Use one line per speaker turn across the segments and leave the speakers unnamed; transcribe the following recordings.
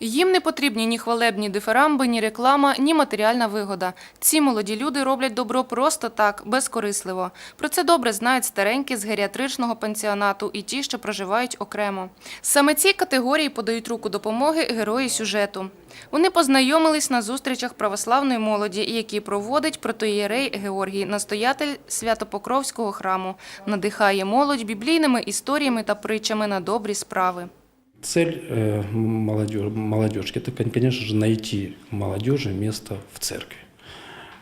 Їм не потрібні ні хвалебні дифирамби, ні реклама, ні матеріальна вигода. Ці молоді люди роблять добро просто так, безкорисливо. Про це добре знають старенькі з геріатричного пансіонату і ті, що проживають окремо. Саме ці категорії подають руку допомоги герої сюжету. Вони познайомились на зустрічах православної молоді, які проводить протоієрей Георгій, настоятель Святопокровського храму, надихає молодь біблійними історіями та притчами на добрі справи.
Цель э, молодежь, молодежки – это, кон- конечно же, найти молодежи место в церкви.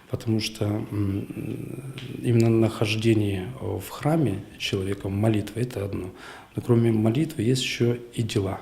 Потому что м, именно нахождение в храме человеком молитва – это одно. Но кроме молитвы есть еще и дела.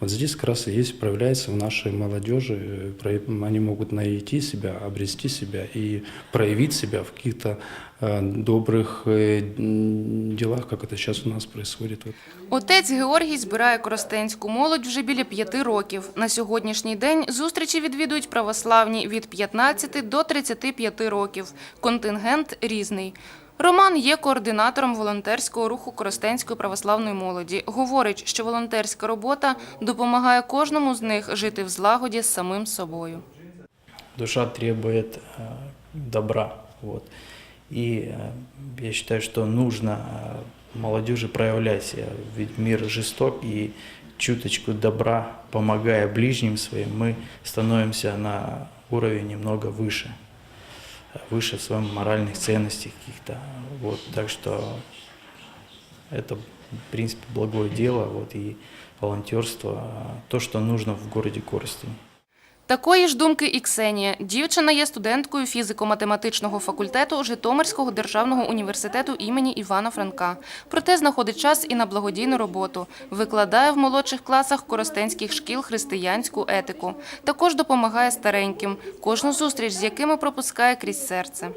Вот здесь как раз и есть, проявляется в нашей молодежи, э, про- они могут найти себя, обрести себя и проявить себя в каких-то э, добрых э, м, делах, как это сейчас у нас происходит. Вот.
Отець Георгій збирає коростенську молодь вже біля п'яти років. На сьогоднішній день зустрічі відвідують православні від 15 до 35 років. Контингент різний. Роман є координатором волонтерського руху Коростенської православної молоді. Говорить, що волонтерська робота допомагає кожному з них жити в злагоді з самим собою.
душа требует э, добра. Вот. И э, я считаю, что нужно э, молодежи проявлять себя, ведь мир жесток, и чуточку добра, помогая ближним своим, мы становимся на уровень немного выше, э, Выше в своем моральных ценностей каких-то. Вот. Так что это, в принципе, благое дело, вот, и волонтерство, э, то, что нужно в городе Коростень.
Такої ж думки і Ксенія. Дівчина є студенткою фізико-математичного факультету Житомирського державного університету імені Івана Франка. Проте знаходить час і на благодійну роботу. Викладає в молодших класах коростенських шкіл християнську етику. Також допомагає стареньким, кожну зустріч з якими пропускає крізь серце.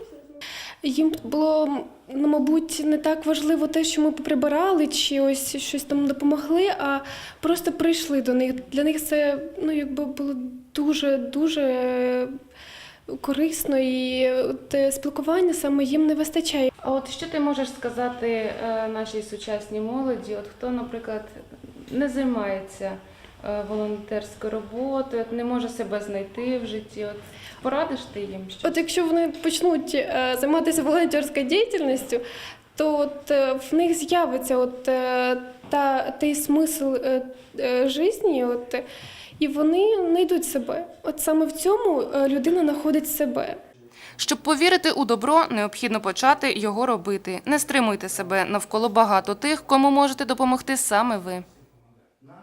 Їм було, ну, мабуть, не так важливо те, що ми прибирали чи ось щось там допомогли, а просто прийшли до них. Для них це ну, якби було дуже дуже корисно і от, е, спілкування саме їм не вистачає.
А от що ти можеш сказати е, нашій сучасній молоді? От хто, наприклад, не займається е, волонтерською от не може себе знайти в житті? От порадиш ти їм? Що?
От якщо вони почнуть е, займатися волонтерською діяльністю, то от е, в них з'явиться от е, та той смисл е, е, житті, от і вони знайдуть себе. От саме в цьому людина знаходить себе.
Щоб повірити у добро, необхідно почати його робити. Не стримуйте себе навколо багато тих, кому можете допомогти саме ви.